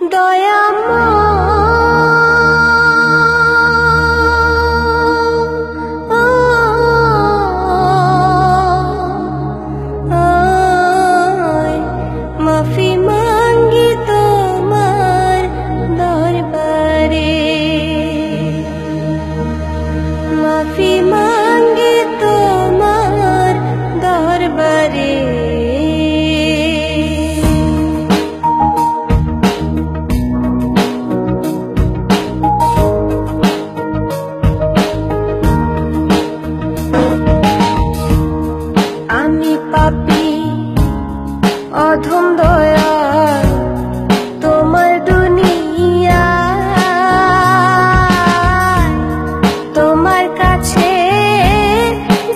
đời em. ơi